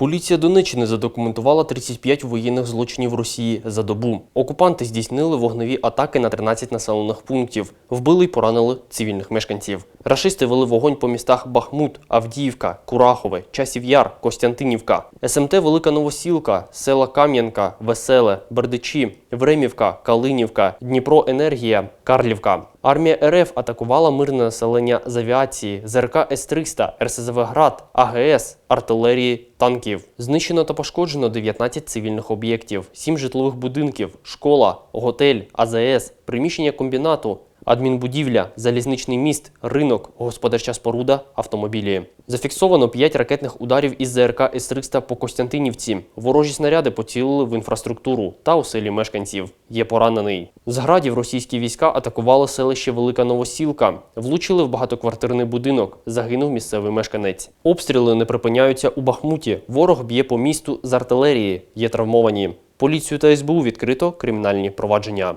Поліція Донеччини задокументувала 35 воєнних злочинів Росії за добу. Окупанти здійснили вогневі атаки на 13 населених пунктів, вбили й поранили цивільних мешканців. Рашисти вели вогонь по містах Бахмут, Авдіївка, Курахове, Часів Яр, Костянтинівка, СМТ Велика Новосілка, села Кам'янка, Веселе, Бердичі, Времівка, Калинівка, Дніпро Енергія, Карлівка. Армія РФ атакувала мирне населення з авіації, ЗРК С-300, РСЗВ «Град», АГС, артилерії, танків. Знищено та пошкоджено 19 цивільних об'єктів, 7 житлових будинків, школа, готель, АЗС, приміщення комбінату, адмінбудівля, залізничний міст, ринок, господарча споруда, автомобілі. Зафіксовано 5 ракетних ударів із ЗРК С-300 по Костянтинівці. Ворожі снаряди поцілили в інфраструктуру та у селі мешканців. Є поранений. З градів російські війська атакували селище Велика Новосілка, влучили в багатоквартирний будинок. Загинув місцевий мешканець. Обстріли не припиняються у Бахмуті. Ворог б'є по місту з артилерії. Є травмовані. Поліцію та СБУ відкрито кримінальні провадження.